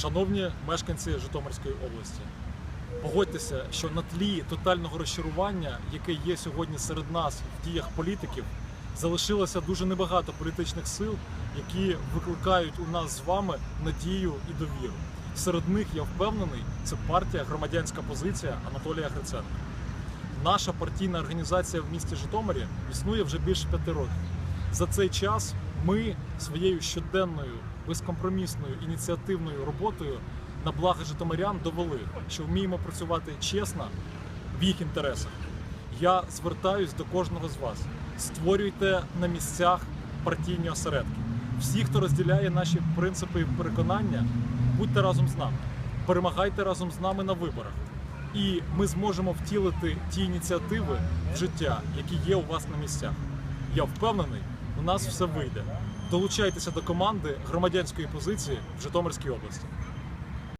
Шановні мешканці Житомирської області, погодьтеся, що на тлі тотального розчарування, яке є сьогодні серед нас в діях політиків, залишилося дуже небагато політичних сил, які викликають у нас з вами надію і довіру. Серед них я впевнений, це партія громадянська позиція Анатолія Гриценка. Наша партійна організація в місті Житомирі існує вже більше п'яти років. За цей час ми своєю щоденною безкомпромісною ініціативною роботою на благо житомирян довели, що вміємо працювати чесно в їх інтересах. Я звертаюсь до кожного з вас: створюйте на місцях партійні осередки. Всі, хто розділяє наші принципи і переконання, будьте разом з нами, перемагайте разом з нами на виборах. І ми зможемо втілити ті ініціативи в життя, які є у вас на місцях. Я впевнений, у нас все вийде. Долучайтеся до команди громадянської позиції в Житомирській області.